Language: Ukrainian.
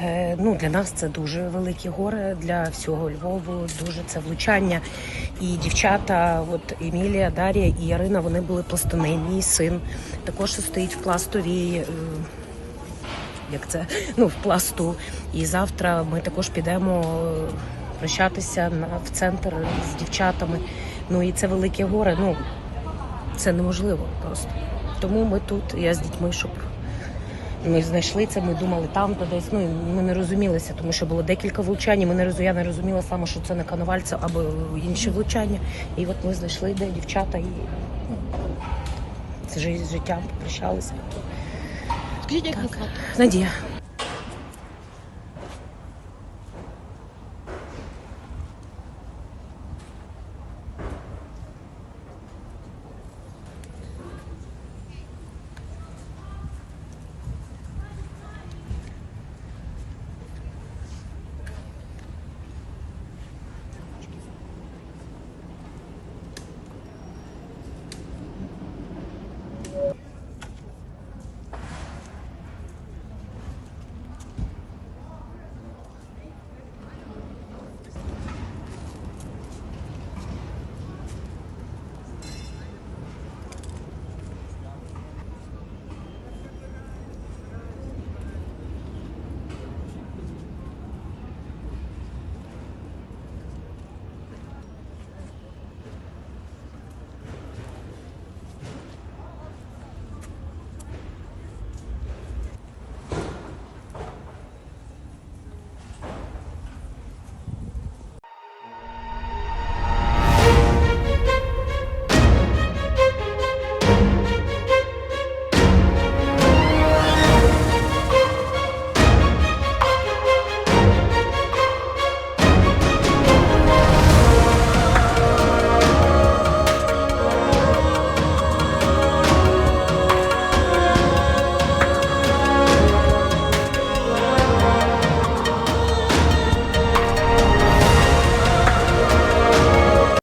це ну для нас це дуже велике горе для всього Львову. Дуже це влучання. І дівчата, от Емілія, Дар'я і Ярина, вони були пластуни. Мій син також стоїть в пластовій. е, Як це ну в пласту. І завтра ми також підемо е, прощатися в центр з дівчатами. Ну і це велике горе. Ну це неможливо просто. Тому ми тут, я з дітьми, щоб ми знайшли це, ми думали там, то десь. Ну і ми не розумілися, тому що було декілька влучань. і Ми не роз... Я не розуміла саме, що це не коновальце або інші влучання. І от ми знайшли де дівчата і ну, з життя попрощалися. Скажіть, як вас звати? Надія.